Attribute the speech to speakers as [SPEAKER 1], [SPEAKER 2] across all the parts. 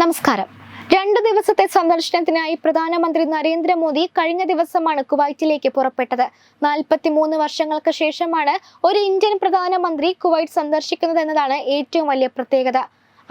[SPEAKER 1] നമസ്കാരം രണ്ടു ദിവസത്തെ സന്ദർശനത്തിനായി പ്രധാനമന്ത്രി നരേന്ദ്രമോദി കഴിഞ്ഞ ദിവസമാണ് കുവൈറ്റിലേക്ക് പുറപ്പെട്ടത് നാൽപ്പത്തിമൂന്ന് വർഷങ്ങൾക്ക് ശേഷമാണ് ഒരു ഇന്ത്യൻ പ്രധാനമന്ത്രി കുവൈറ്റ് സന്ദർശിക്കുന്നത് എന്നതാണ് ഏറ്റവും വലിയ പ്രത്യേകത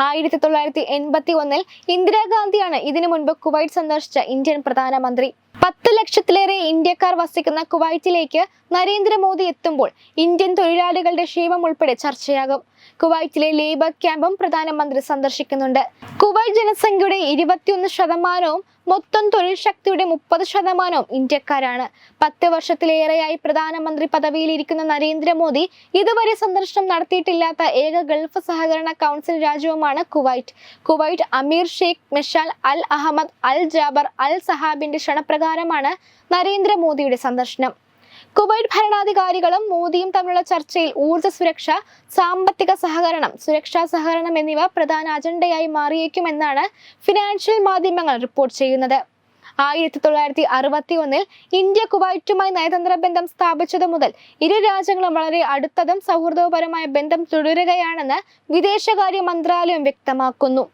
[SPEAKER 1] ആയിരത്തി തൊള്ളായിരത്തി എൺപത്തി ഒന്നിൽ ഇന്ദിരാഗാന്ധിയാണ് ഇതിനു മുൻപ് കുവൈറ്റ് സന്ദർശിച്ച ഇന്ത്യൻ പ്രധാനമന്ത്രി പത്ത് ലക്ഷത്തിലേറെ ഇന്ത്യക്കാർ വസിക്കുന്ന കുവൈറ്റിലേക്ക് നരേന്ദ്രമോദി എത്തുമ്പോൾ ഇന്ത്യൻ തൊഴിലാളികളുടെ ക്ഷേമം ഉൾപ്പെടെ ചർച്ചയാകും കുവൈറ്റിലെ ലേബർ ക്യാമ്പും പ്രധാനമന്ത്രി സന്ദർശിക്കുന്നുണ്ട് കുവൈറ്റ് ജനസംഖ്യയുടെ ഇരുപത്തിയൊന്ന് ശതമാനവും മൊത്തം തൊഴിൽ ശക്തിയുടെ മുപ്പത് ശതമാനവും ഇന്ത്യക്കാരാണ് പത്ത് വർഷത്തിലേറെയായി പ്രധാനമന്ത്രി പദവിയിൽ ഇരിക്കുന്ന നരേന്ദ്രമോദി ഇതുവരെ സന്ദർശനം നടത്തിയിട്ടില്ലാത്ത ഏക ഗൾഫ് സഹകരണ കൗൺസിൽ രാജ്യവുമാണ് കുവൈറ്റ് കുവൈറ്റ് അമീർ Sheikh Meshal Al Ahmad Al Jaber Al സഹാബിന്റെ ക്ഷണപ്രകാരമാണ് നരേന്ദ്രമോദിയുടെ സന്ദർശനം കുവൈറ്റ് ഭരണാധികാരികളും മോദിയും തമ്മിലുള്ള ചർച്ചയിൽ ഊർജ്ജ സുരക്ഷ സാമ്പത്തിക സഹകരണം സുരക്ഷാ സഹകരണം എന്നിവ പ്രധാന അജണ്ടയായി മാറിയേക്കുമെന്നാണ് ഫിനാൻഷ്യൽ മാധ്യമങ്ങൾ റിപ്പോർട്ട് ചെയ്യുന്നത് ആയിരത്തി തൊള്ളായിരത്തി അറുപത്തി ഒന്നിൽ ഇന്ത്യ കുവൈറ്റുമായി നയതന്ത്ര ബന്ധം സ്ഥാപിച്ചത് മുതൽ ഇരു രാജ്യങ്ങളും വളരെ അടുത്തതും സൗഹൃദപരമായ ബന്ധം തുടരുകയാണെന്ന് വിദേശകാര്യ മന്ത്രാലയം വ്യക്തമാക്കുന്നു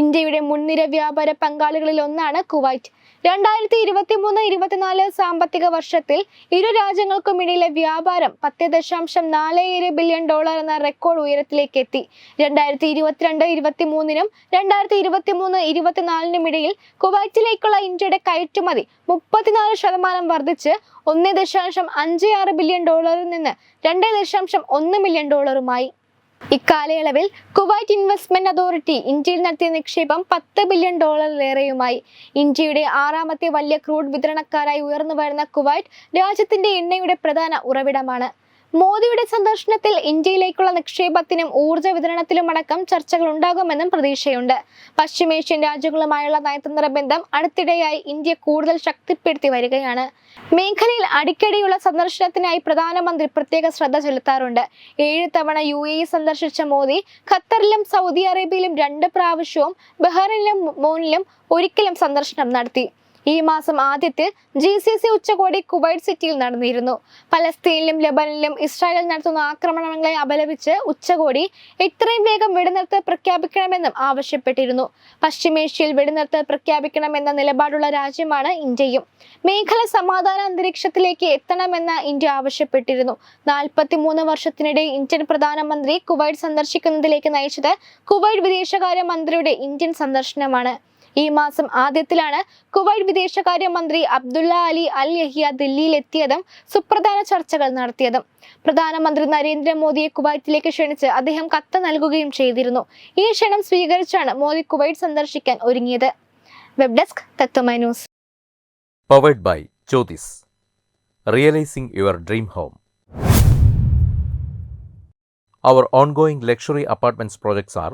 [SPEAKER 1] ഇന്ത്യയുടെ മുൻനിര വ്യാപാര പങ്കാളികളിൽ ഒന്നാണ് കുവൈറ്റ് രണ്ടായിരത്തി ഇരുപത്തി മൂന്ന് ഇരുപത്തിനാല് സാമ്പത്തിക വർഷത്തിൽ ഇരു രാജ്യങ്ങൾക്കും ഇടയിലെ വ്യാപാരം പത്ത് ദശാംശം നാല് ഏഴ് ബില്യൺ ഡോളർ എന്ന റെക്കോർഡ് ഉയരത്തിലേക്ക് എത്തി രണ്ടായിരത്തി ഇരുപത്തിരണ്ട് ഇരുപത്തി മൂന്നിനും രണ്ടായിരത്തി ഇരുപത്തി മൂന്ന് ഇരുപത്തിനാലിനും ഇടയിൽ കുവൈറ്റിലേക്കുള്ള ഇന്ത്യയുടെ കയറ്റുമതി മുപ്പത്തിനാല് ശതമാനം വർദ്ധിച്ച് ഒന്ന് ദശാംശം അഞ്ച് ആറ് ബില്യൺ ഡോളറിൽ നിന്ന് രണ്ട് ദശാംശം ഒന്ന് മില്യൺ ഡോളറുമായി ഇക്കാലയളവിൽ കുവൈറ്റ് ഇൻവെസ്റ്റ്മെന്റ് അതോറിറ്റി ഇന്ത്യയിൽ നടത്തിയ നിക്ഷേപം പത്ത് ബില്യൺ ഡോളറിലേറെയുമായി ഇന്ത്യയുടെ ആറാമത്തെ വലിയ ക്രൂഡ് വിതരണക്കാരായി ഉയർന്നു വരുന്ന കുവൈറ്റ് രാജ്യത്തിന്റെ എണ്ണയുടെ പ്രധാന ഉറവിടമാണ് മോദിയുടെ സന്ദർശനത്തിൽ ഇന്ത്യയിലേക്കുള്ള നിക്ഷേപത്തിനും ഊർജ്ജ വിതരണത്തിലും അടക്കം ചർച്ചകൾ ഉണ്ടാകുമെന്നും പ്രതീക്ഷയുണ്ട് പശ്ചിമേഷ്യൻ രാജ്യങ്ങളുമായുള്ള നയതന്ത്ര ബന്ധം അടുത്തിടെയായി ഇന്ത്യ കൂടുതൽ ശക്തിപ്പെടുത്തി വരികയാണ് മേഖലയിൽ അടിക്കടിയുള്ള സന്ദർശനത്തിനായി പ്രധാനമന്ത്രി പ്രത്യേക ശ്രദ്ധ ചെലുത്താറുണ്ട് ഏഴ് തവണ യു എ സന്ദർശിച്ച മോദി ഖത്തറിലും സൗദി അറേബ്യയിലും രണ്ട് പ്രാവശ്യവും ബഹ്റിനിലും മോനിലും ഒരിക്കലും സന്ദർശനം നടത്തി ഈ മാസം ആദ്യത്തിൽ ജി സി സി ഉച്ചകോടി കുവൈറ്റ് സിറ്റിയിൽ നടന്നിരുന്നു പലസ്തീനിലും ലബനിലും ഇസ്രായേൽ നടത്തുന്ന ആക്രമണങ്ങളെ അപലപിച്ച് ഉച്ചകോടി എത്രയും വേഗം വെടിനിർത്തൽ പ്രഖ്യാപിക്കണമെന്നും ആവശ്യപ്പെട്ടിരുന്നു പശ്ചിമേഷ്യയിൽ വെടിനിർത്തൽ പ്രഖ്യാപിക്കണമെന്ന നിലപാടുള്ള രാജ്യമാണ് ഇന്ത്യയും മേഖല സമാധാന അന്തരീക്ഷത്തിലേക്ക് എത്തണമെന്ന ഇന്ത്യ ആവശ്യപ്പെട്ടിരുന്നു മൂന്ന് വർഷത്തിനിടെ ഇന്ത്യൻ പ്രധാനമന്ത്രി കുവൈറ്റ് സന്ദർശിക്കുന്നതിലേക്ക് നയിച്ചത് കുവൈറ്റ് വിദേശകാര്യ മന്ത്രിയുടെ ഇന്ത്യൻ സന്ദർശനമാണ് ഈ മാസം ആദ്യത്തിലാണ് കുവൈറ്റ് വിദേശകാര്യ മന്ത്രി അബ്ദുള്ള അലി അൽ യഹിയ ദില്ലിയിൽ എത്തിയതും സുപ്രധാന ചർച്ചകൾ നടത്തിയതും പ്രധാനമന്ത്രി നരേന്ദ്രമോദിയെ കുവൈറ്റിലേക്ക് ക്ഷണിച്ച് അദ്ദേഹം കത്ത് നൽകുകയും ചെയ്തിരുന്നു ഈ ക്ഷണം സ്വീകരിച്ചാണ് മോദി കുവൈറ്റ് സന്ദർശിക്കാൻ ഒരുങ്ങിയത് web desk Tatwamayi news
[SPEAKER 2] powered by Jyothis realising your dream home our ongoing luxury apartments projects are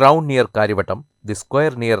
[SPEAKER 2] crown near Kariavattom the square near